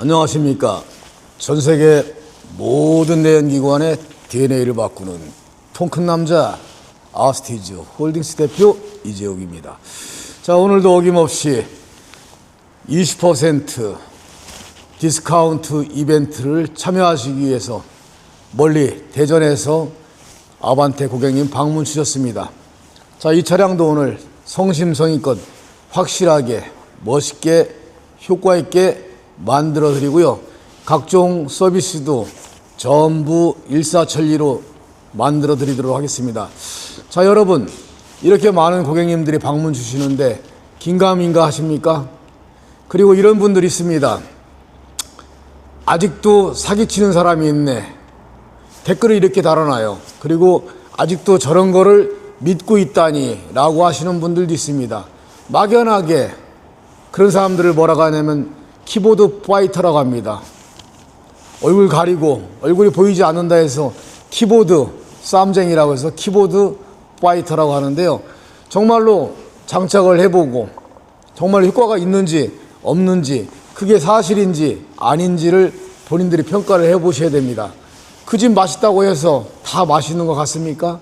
안녕하십니까. 전 세계 모든 내연기관의 DNA를 바꾸는 통큰 남자 아스티즈 홀딩스 대표 이재욱입니다. 자, 오늘도 어김없이 20% 디스카운트 이벤트를 참여하시기 위해서 멀리 대전에서 아반떼 고객님 방문 주셨습니다. 자, 이 차량도 오늘 성심성의껏 확실하게 멋있게 효과 있게 만들어 드리고요. 각종 서비스도 전부 일사천리로 만들어 드리도록 하겠습니다. 자, 여러분. 이렇게 많은 고객님들이 방문 주시는데 긴가민가 하십니까? 그리고 이런 분들이 있습니다. 아직도 사기치는 사람이 있네. 댓글을 이렇게 달아놔요. 그리고 아직도 저런 거를 믿고 있다니 라고 하시는 분들도 있습니다. 막연하게 그런 사람들을 뭐라고 하냐면 키보드 파이터라고 합니다. 얼굴 가리고 얼굴이 보이지 않는다 해서 키보드 쌈쟁이라고 해서 키보드 파이터라고 하는데요. 정말로 장착을 해보고 정말 효과가 있는지 없는지 그게 사실인지 아닌지를 본인들이 평가를 해보셔야 됩니다. 그 집 맛있다고 해서 다 맛있는 것 같습니까?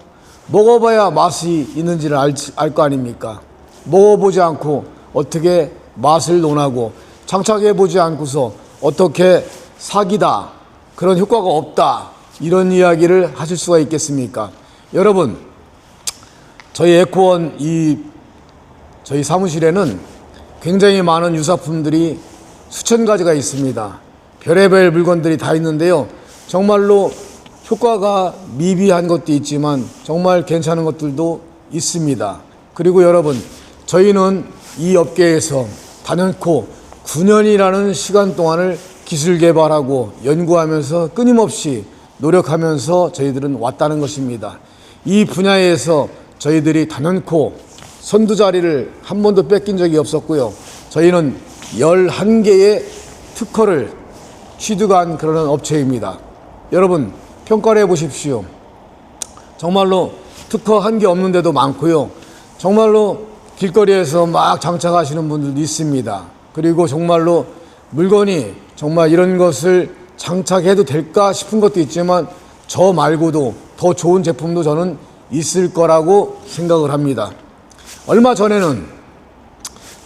먹어봐야 맛이 있는지를 알 거 아닙니까? 먹어보지 않고 어떻게 맛을 논하고 장착해 보지 않고서 어떻게 사기다 그런 효과가 없다 이런 이야기를 하실 수가 있겠습니까? 여러분 저희 에코원 이 저희 사무실에는 굉장히 많은 유사품들이 수천 가지가 있습니다. 별의별 물건들이 다 있는데요. 정말로 효과가 미비한 것도 있지만 정말 괜찮은 것들도 있습니다. 그리고 여러분, 저희는 이 업계에서 단연코 9년이라는 시간 동안을 기술 개발하고 연구하면서 끊임없이 노력하면서 저희들은 왔다는 것입니다. 이 분야에서 저희들이 단연코 선두 자리를 한 번도 뺏긴 적이 없었고요. 저희는 11개의 특허를 취득한 그런 업체입니다. 여러분, 평가를 해 보십시오. 정말로 특허 한 게 없는데도 많고요. 정말로 길거리에서 막 장착하시는 분들도 있습니다. 그리고 정말로 물건이 정말 이런 것을 장착해도 될까 싶은 것도 있지만 저 말고도 더 좋은 제품도 저는 있을 거라고 생각을 합니다. 얼마 전에는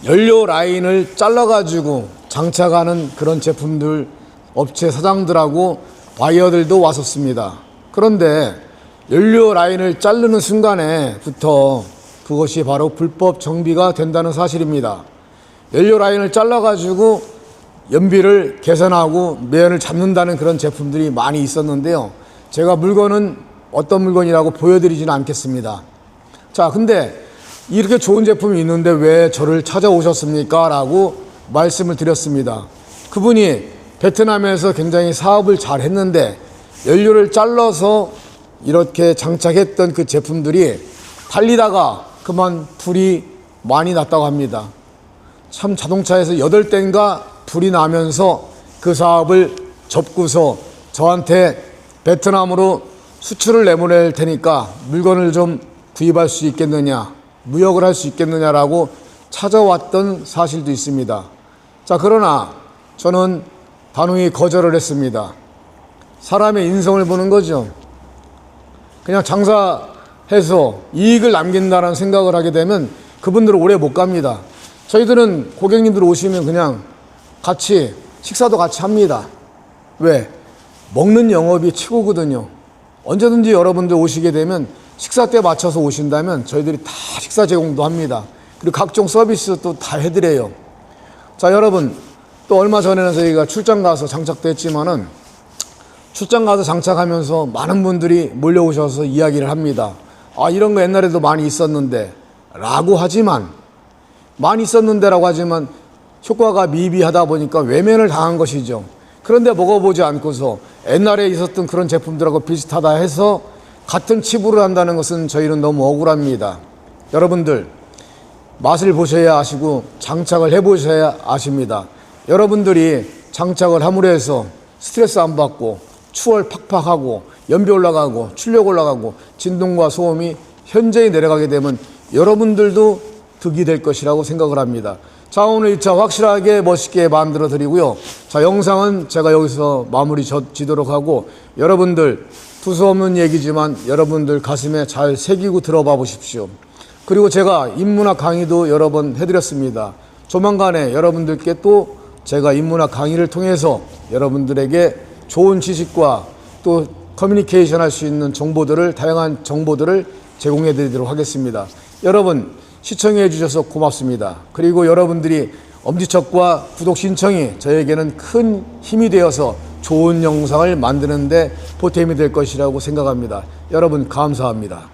연료 라인을 잘라가지고 장착하는 그런 제품들 업체 사장들하고 바이어들도 왔었습니다. 그런데 연료 라인을 자르는 순간에부터 그것이 바로 불법 정비가 된다는 사실입니다. 연료 라인을 잘라가지고 연비를 개선하고 매연을 잡는다는 그런 제품들이 많이 있었는데요. 제가 물건은 어떤 물건이라고 보여드리지는 않겠습니다. 자, 근데 이렇게 좋은 제품이 있는데 왜 저를 찾아오셨습니까? 라고 말씀을 드렸습니다. 그분이 베트남에서 굉장히 사업을 잘 했는데 연료를 잘라서 이렇게 장착했던 그 제품들이 달리다가 그만 불이 많이 났다고 합니다. 참 자동차에서 여덟 대인가 불이 나면서 그 사업을 접고서 저한테 베트남으로 수출을 내보낼 테니까 물건을 좀 구입할 수 있겠느냐, 무역을 할 수 있겠느냐라고 찾아왔던 사실도 있습니다. 자, 그러나 저는 단호히 거절을 했습니다. 사람의 인성을 보는 거죠. 그냥 장사해서 이익을 남긴다는 생각을 하게 되면 그분들은 오래 못 갑니다. 저희들은 고객님들 오시면 그냥 같이 식사도 같이 합니다. 왜? 먹는 영업이 최고거든요. 언제든지 여러분들 오시게 되면 식사 때 맞춰서 오신다면 저희들이 다 식사 제공도 합니다. 그리고 각종 서비스도 다 해드려요. 자, 여러분, 또 얼마 전에는 저희가 출장 가서 장착도 했지만은 출장 가서 장착하면서 많은 분들이 몰려오셔서 이야기를 합니다. 아, 이런 거 옛날에도 많이 있었는데, 라고 하지만, 많이 있었는데라고 하지만, 효과가 미비하다 보니까 외면을 당한 것이죠. 그런데 먹어보지 않고서 옛날에 있었던 그런 제품들하고 비슷하다 해서 같은 치부를 한다는 것은 저희는 너무 억울합니다. 여러분들, 맛을 보셔야 아시고 장착을 해보셔야 아십니다. 여러분들이 장착을 함으로 해서 스트레스 안 받고 추월 팍팍하고 연비 올라가고 출력 올라가고 진동과 소음이 현저히 내려가게 되면 여러분들도 득이 될 것이라고 생각을 합니다. 자, 오늘 1차 확실하게 멋있게 만들어 드리고요. 자, 영상은 제가 여기서 마무리 져- 지도록 하고 여러분들 두서 없는 얘기지만 여러분들 가슴에 잘 새기고 들어봐 보십시오. 그리고 제가 인문학 강의도 여러 번 해드렸습니다. 조만간에 여러분들께 또 제가 인문학 강의를 통해서 여러분들에게 좋은 지식과 또 커뮤니케이션 할 수 있는 정보들을 다양한 정보들을 제공해 드리도록 하겠습니다. 여러분 시청해 주셔서 고맙습니다. 그리고 여러분들이 엄지척과 구독 신청이 저에게는 큰 힘이 되어서 좋은 영상을 만드는데 보탬이 될 것이라고 생각합니다. 여러분 감사합니다.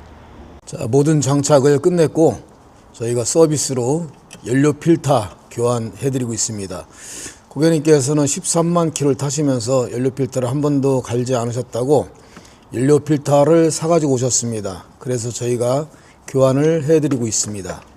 자, 모든 장착을 끝냈고 저희가 서비스로 연료 필터 교환해 드리고 있습니다. 고객님께서는 13만 킬를 타시면서 연료 필터를 한 번도 갈지 않으셨다고 연료 필터를 사 가지고 오셨습니다. 그래서 저희가 교환을 해 드리고 있습니다.